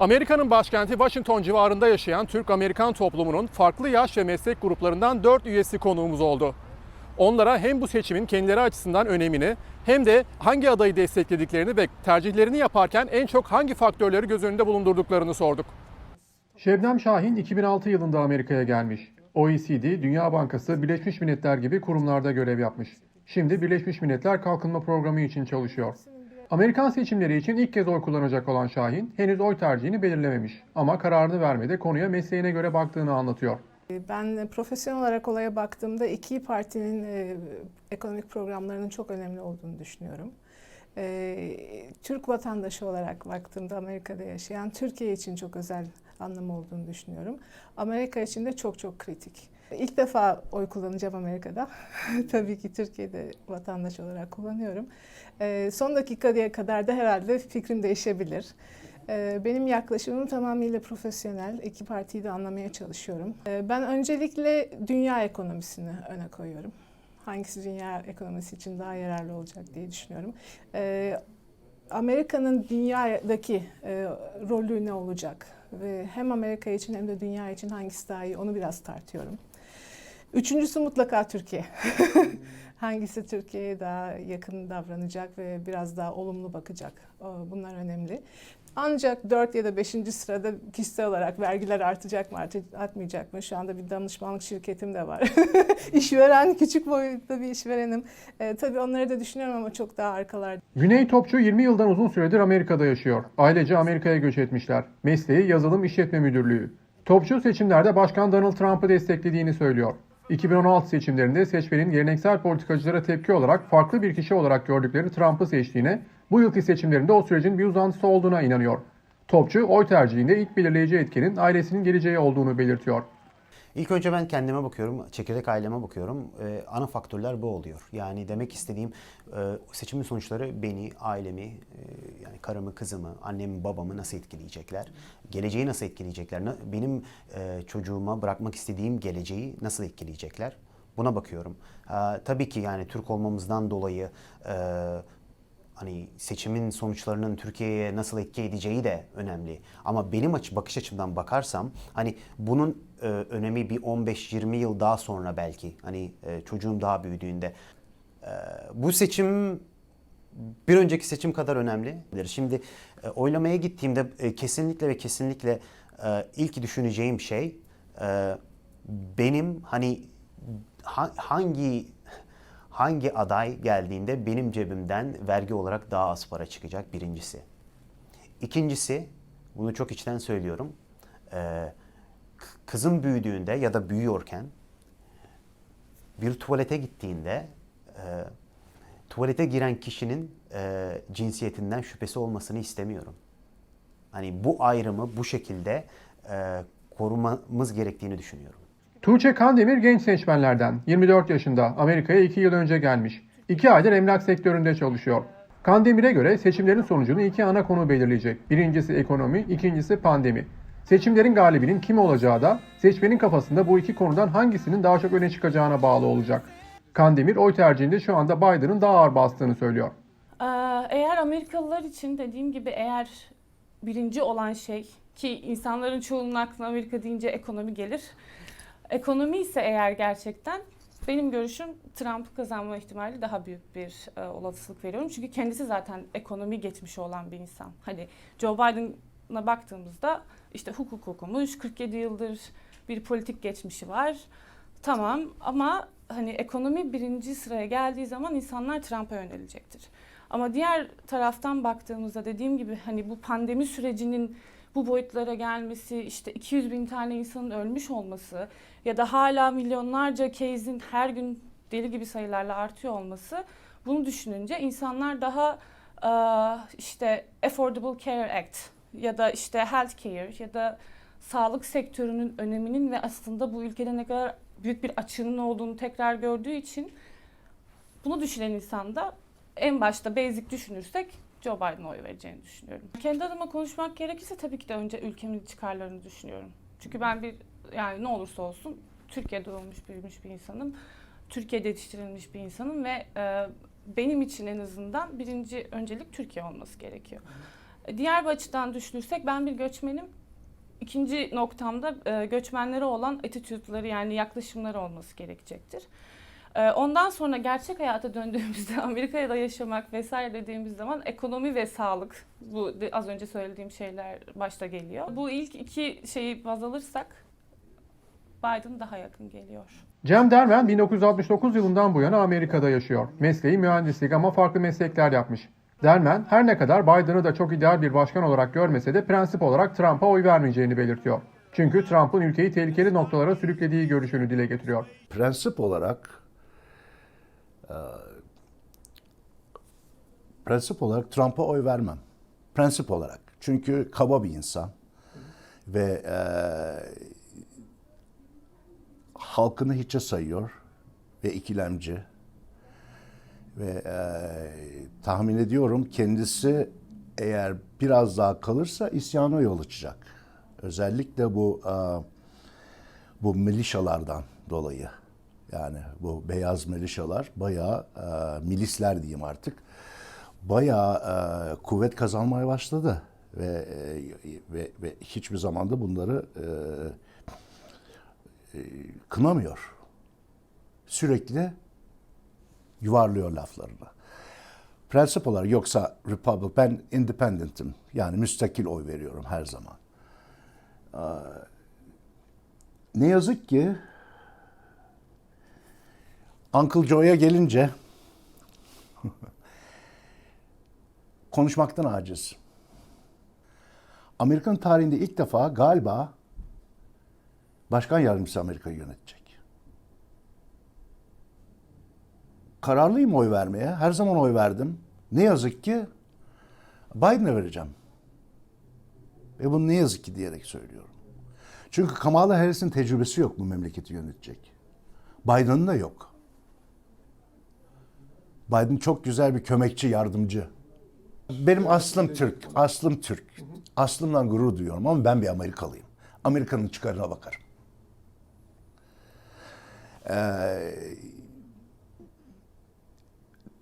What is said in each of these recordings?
Amerika'nın başkenti Washington civarında yaşayan Türk-Amerikan toplumunun farklı yaş ve meslek gruplarından 4 üyesi konuğumuz oldu. Onlara hem bu seçimin kendileri açısından önemini hem de hangi adayı desteklediklerini ve tercihlerini yaparken en çok hangi faktörleri göz önünde bulundurduklarını sorduk. Şebnem Şahin 2006 yılında Amerika'ya gelmiş. OECD, Dünya Bankası, Birleşmiş Milletler gibi kurumlarda görev yapmış. Şimdi Birleşmiş Milletler Kalkınma Programı için çalışıyor. Amerikan seçimleri için ilk kez oy kullanacak olan Şahin henüz oy tercihini belirlememiş ama kararını vermede konuya mesleğine göre baktığını anlatıyor. Ben profesyonel olarak olaya baktığımda iki partinin e, ekonomik programlarının çok önemli olduğunu düşünüyorum. E, Türk vatandaşı olarak baktığımda Amerika'da yaşayan Türkiye için çok özel anlamı olduğunu düşünüyorum. Amerika için de çok çok kritik. İlk defa oy kullanacağım Amerika'da. Tabii ki Türkiye'de vatandaş olarak kullanıyorum. E, son dakikaya kadar da herhalde fikrim değişebilir. Ee, Benim yaklaşımım tamamıyla profesyonel. İki partiyi de anlamaya çalışıyorum. Ee, Ben öncelikle dünya ekonomisini öne koyuyorum. Hangisi dünya ekonomisi için daha yararlı olacak diye düşünüyorum. Ee, Amerika'nın dünyadaki e, rolü ne olacak? Ve hem Amerika için hem de dünya için hangisi daha iyi onu biraz tartıyorum. Üçüncüsü mutlaka Türkiye. Hangisi Türkiye'ye daha yakın davranacak ve biraz daha olumlu bakacak? Bunlar önemli. Ancak 4 ya da 5. sırada kişisel olarak vergiler artacak mı, art- artmayacak mı? Şu anda bir danışmanlık şirketim de var. işveren, küçük boyutta bir işverenim. Ee, tabii onları da düşünüyorum ama çok daha arkalarda. Güney Topçu 20 yıldan uzun süredir Amerika'da yaşıyor. Ailece Amerika'ya göç etmişler. Mesleği yazılım işletme müdürlüğü. Topçu seçimlerde Başkan Donald Trump'ı desteklediğini söylüyor. 2016 seçimlerinde seçmenin geleneksel politikacılara tepki olarak farklı bir kişi olarak gördükleri Trump'ı seçtiğine, bu yılki seçimlerinde o sürecin bir uzantısı olduğuna inanıyor. Topçu oy tercihinde ilk belirleyici etkenin ailesinin geleceği olduğunu belirtiyor. İlk önce ben kendime bakıyorum, çekirdek aileme bakıyorum. Ee, ana faktörler bu oluyor. Yani demek istediğim e, seçimin sonuçları beni, ailemi, e, yani karımı, kızımı, annemi, babamı nasıl etkileyecekler? Geleceği nasıl etkileyecekler? Benim e, çocuğuma bırakmak istediğim geleceği nasıl etkileyecekler? Buna bakıyorum. Ee, tabii ki yani Türk olmamızdan dolayı e, hani seçimin sonuçlarının Türkiye'ye nasıl etki edeceği de önemli. Ama benim açı bakış açımdan bakarsam hani bunun e, önemi bir 15-20 yıl daha sonra belki hani e, çocuğum daha büyüdüğünde e, bu seçim bir önceki seçim kadar önemli. Şimdi e, oylamaya gittiğimde e, kesinlikle ve kesinlikle e, ilk düşüneceğim şey e, benim hani ha- hangi hangi aday geldiğinde benim cebimden vergi olarak daha az para çıkacak birincisi. İkincisi, bunu çok içten söylüyorum. e, kızım büyüdüğünde ya da büyüyorken bir tuvalete gittiğinde e, tuvalete giren kişinin e, cinsiyetinden şüphesi olmasını istemiyorum. Hani bu ayrımı bu şekilde korumamız gerektiğini düşünüyorum. Tuğçe Kandemir genç seçmenlerden. 24 yaşında. Amerika'ya 2 yıl önce gelmiş. 2 aydır emlak sektöründe çalışıyor. Kandemir'e göre seçimlerin sonucunu iki ana konu belirleyecek. Birincisi ekonomi, ikincisi pandemi. Seçimlerin galibinin kim olacağı da seçmenin kafasında bu iki konudan hangisinin daha çok öne çıkacağına bağlı olacak. Kandemir oy tercihinde şu anda Biden'ın daha ağır bastığını söylüyor. Ee, Eğer Amerikalılar için dediğim gibi eğer birinci olan şey ki insanların çoğunun aklına Amerika deyince ekonomi gelir. Ekonomi ise eğer gerçekten benim görüşüm Trump'ı kazanma ihtimali daha büyük bir e, olasılık veriyorum. Çünkü kendisi zaten ekonomi geçmişi olan bir insan. Hani Joe Biden'a baktığımızda işte hukuk okumuş, 47 yıldır bir politik geçmişi var. Tamam ama hani ekonomi birinci sıraya geldiği zaman insanlar Trump'a yönelecektir. Ama diğer taraftan baktığımızda dediğim gibi hani bu pandemi sürecinin bu boyutlara gelmesi, işte 200 bin tane insanın ölmüş olması ya da hala milyonlarca case'in her gün deli gibi sayılarla artıyor olması bunu düşününce insanlar daha işte Affordable Care Act ya da işte healthcare ya da sağlık sektörünün öneminin ve aslında bu ülkede ne kadar büyük bir açığının olduğunu tekrar gördüğü için bunu düşünen insan da en başta basic düşünürsek Joe Biden'a oy vereceğini düşünüyorum. Kendi adıma konuşmak gerekirse tabii ki de önce ülkemin çıkarlarını düşünüyorum. Çünkü ben bir yani ne olursa olsun Türkiye'de doğmuş büyümüş bir insanım. Türkiye'de yetiştirilmiş bir insanım ve e, benim için en azından birinci öncelik Türkiye olması gerekiyor. Diğer bir açıdan düşünürsek ben bir göçmenim. İkinci noktamda e, göçmenlere olan attitude'ları yani yaklaşımları olması gerekecektir. E, ondan sonra gerçek hayata döndüğümüzde Amerika'da yaşamak vesaire dediğimiz zaman ekonomi ve sağlık bu de- az önce söylediğim şeyler başta geliyor. Bu ilk iki şeyi baz alırsak Biden daha yakın geliyor. Cem Dermen 1969 yılından bu yana Amerika'da yaşıyor. Mesleği mühendislik ama farklı meslekler yapmış. Dermen her ne kadar Biden'ı da çok ideal bir başkan olarak görmese de prensip olarak Trump'a oy vermeyeceğini belirtiyor. Çünkü Trump'ın ülkeyi tehlikeli noktalara sürüklediği görüşünü dile getiriyor. prensip olarak prensip olarak Trump'a oy vermem. Prensip olarak. Çünkü kaba bir insan ve e, halkını hiçe sayıyor ve ikilemci ve e, tahmin ediyorum kendisi eğer biraz daha kalırsa isyana yol açacak. Özellikle bu e, bu milişalardan dolayı. Yani bu beyaz milişalar bayağı e, milisler diyeyim artık. Bayağı e, kuvvet kazanmaya başladı ve, e, ve ve hiçbir zamanda bunları e, e, kınamıyor. Sürekli yuvarlıyor laflarını. Prensip olarak yoksa Republic ben independent'im. Yani müstakil oy veriyorum her zaman. Ne yazık ki Uncle Joe'ya gelince konuşmaktan aciz. Amerikan tarihinde ilk defa galiba başkan yardımcısı Amerika'yı yönetecek. Kararlıyım oy vermeye. Her zaman oy verdim. Ne yazık ki Biden'a vereceğim. Ve bunu ne yazık ki diyerek söylüyorum. Çünkü Kamala Harris'in tecrübesi yok bu memleketi yönetecek. Biden'ın da yok. Biden çok güzel bir kömekçi, yardımcı. Benim aslım Türk, aslım Türk. Aslımdan gurur duyuyorum ama ben bir Amerikalıyım. Amerika'nın çıkarına bakarım. Ee,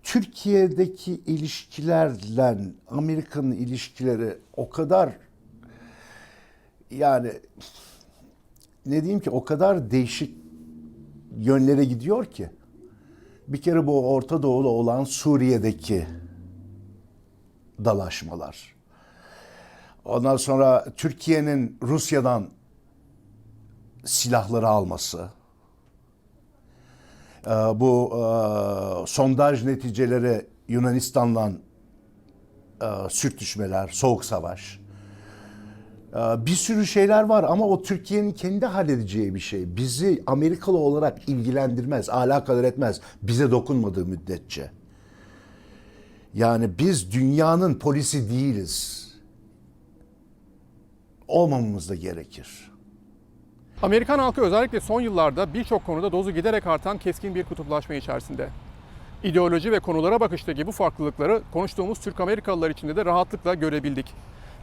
Türkiye'deki ilişkilerle Amerika'nın ilişkileri o kadar yani ne diyeyim ki o kadar değişik yönlere gidiyor ki. Bir kere bu Orta Doğu'da olan Suriye'deki dalaşmalar. Ondan sonra Türkiye'nin Rusya'dan silahları alması. Ee, Bu e, sondaj neticeleri Yunanistan'la e, sürtüşmeler, soğuk savaş. Ee, Bir sürü şeyler var ama o Türkiye'nin kendi halledeceği bir şey. Bizi Amerikalı olarak ilgilendirmez, alakadar etmez. Bize dokunmadığı müddetçe. Yani biz dünyanın polisi değiliz. Olmamamız da gerekir. Amerikan halkı özellikle son yıllarda birçok konuda dozu giderek artan keskin bir kutuplaşma içerisinde. İdeoloji ve konulara bakıştaki bu farklılıkları konuştuğumuz Türk Amerikalılar içinde de rahatlıkla görebildik.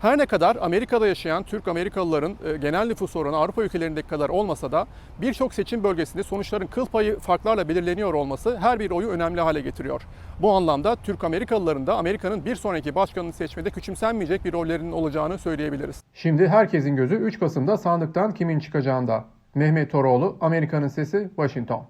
Her ne kadar Amerika'da yaşayan Türk Amerikalıların e, genel nüfus oranı Avrupa ülkelerindeki kadar olmasa da birçok seçim bölgesinde sonuçların kıl payı farklarla belirleniyor olması her bir oyu önemli hale getiriyor. Bu anlamda Türk Amerikalıların da Amerika'nın bir sonraki başkanını seçmede küçümsenmeyecek bir rollerinin olacağını söyleyebiliriz. Şimdi herkesin gözü 3 Kasım'da sandıktan kimin çıkacağında. Mehmet Toroğlu, Amerika'nın Sesi, Washington.